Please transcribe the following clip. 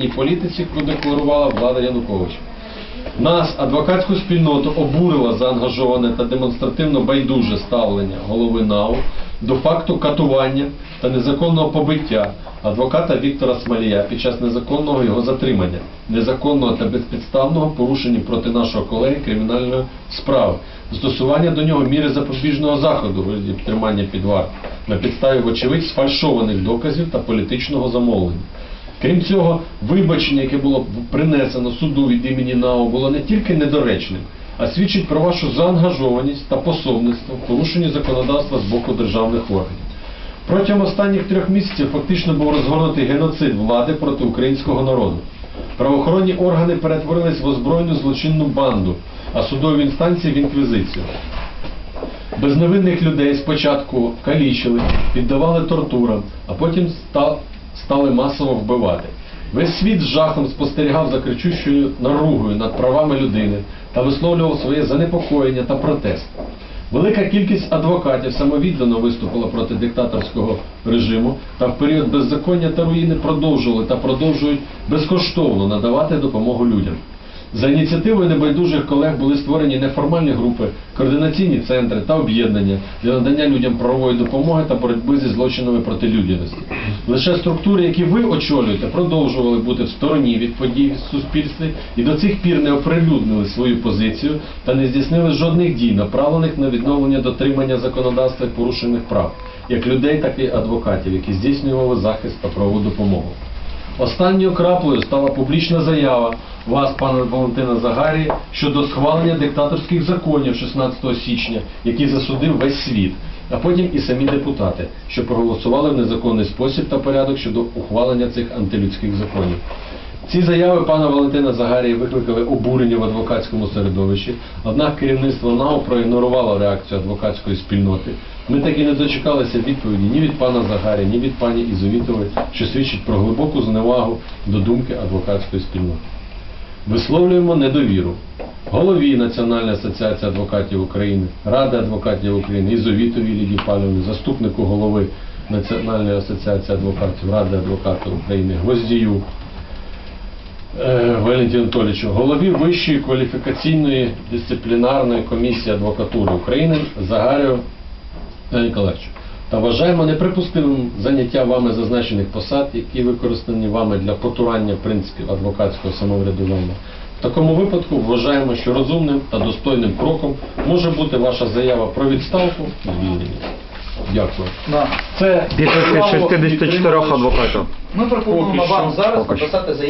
конкретній політиці, яку декларувала влада Януковича. Нас, адвокатську спільноту, обурило заангажоване та демонстративно байдуже ставлення голови НАУ до факту катування та незаконного побиття адвоката Віктора Смалія під час незаконного його затримання, незаконного та безпідставного порушення проти нашого колеги кримінальної справи, застосування до нього міри запобіжного заходу вигляді тримання під вартою на підставі, вочевидь, сфальшованих доказів та політичного замовлення. Крім цього, вибачення, яке було принесено суду від імені НАО, було не тільки недоречним, а свідчить про вашу заангажованість та пособництво в порушенні законодавства з боку державних органів. Протягом останніх трьох місяців фактично був розгорнутий геноцид влади проти українського народу. Правоохоронні органи перетворились в озброєну злочинну банду, а судові інстанції в інквізицію. Безневинних людей спочатку калічили, піддавали тортурам, а потім стали масово вбивати. Весь світ з жахом спостерігав за кричущою наругою над правами людини та висловлював своє занепокоєння та протест. Велика кількість адвокатів самовіддано виступила проти диктаторського режиму та в період беззаконня та руїни продовжували та продовжують безкоштовно надавати допомогу людям. За ініціативою небайдужих колег були створені неформальні групи, координаційні центри та об'єднання для надання людям правової допомоги та боротьби зі злочинами проти людяності. Лише структури, які ви очолюєте, продовжували бути в стороні від подій в суспільстві і до цих пір не оприлюднили свою позицію та не здійснили жодних дій, направлених на відновлення дотримання законодавства порушених прав, як людей, так і адвокатів, які здійснювали захист та правову допомогу. Останньою краплею стала публічна заява вас, пана Валентина Загарі, щодо схвалення диктаторських законів 16 січня, які засудив весь світ, а потім і самі депутати, що проголосували в незаконний спосіб та порядок щодо ухвалення цих антилюдських законів. Ці заяви пана Валентина Загарії викликали обурення в адвокатському середовищі, однак керівництво НАУ проігнорувало реакцію адвокатської спільноти. Ми так і не дочекалися відповіді ні від пана Загарі, ні від пані Ізовітової, що свідчить про глибоку зневагу до думки адвокатської спільноти. Висловлюємо недовіру голові Національної асоціації адвокатів України, Ради адвокатів України, Ізовітовій Лідії Павлівні, заступнику голови Національної асоціації адвокатів, Ради адвокатів України, Гвоздію, Валентину Анатолійовичу, голові Вищої кваліфікаційної дисциплінарної комісії адвокатури України Леоніду Ніколаєвичу. Та вважаємо неприпустимим заняття вами зазначених посад, які використані вами для потурання принципів адвокатського самоврядування. В такому випадку вважаємо, що розумним та достойним кроком може бути ваша заява про відставку і звільнення. Дякую. Це Підписи 64 адвокатів. Ми пропонуємо вам зараз написати заяву.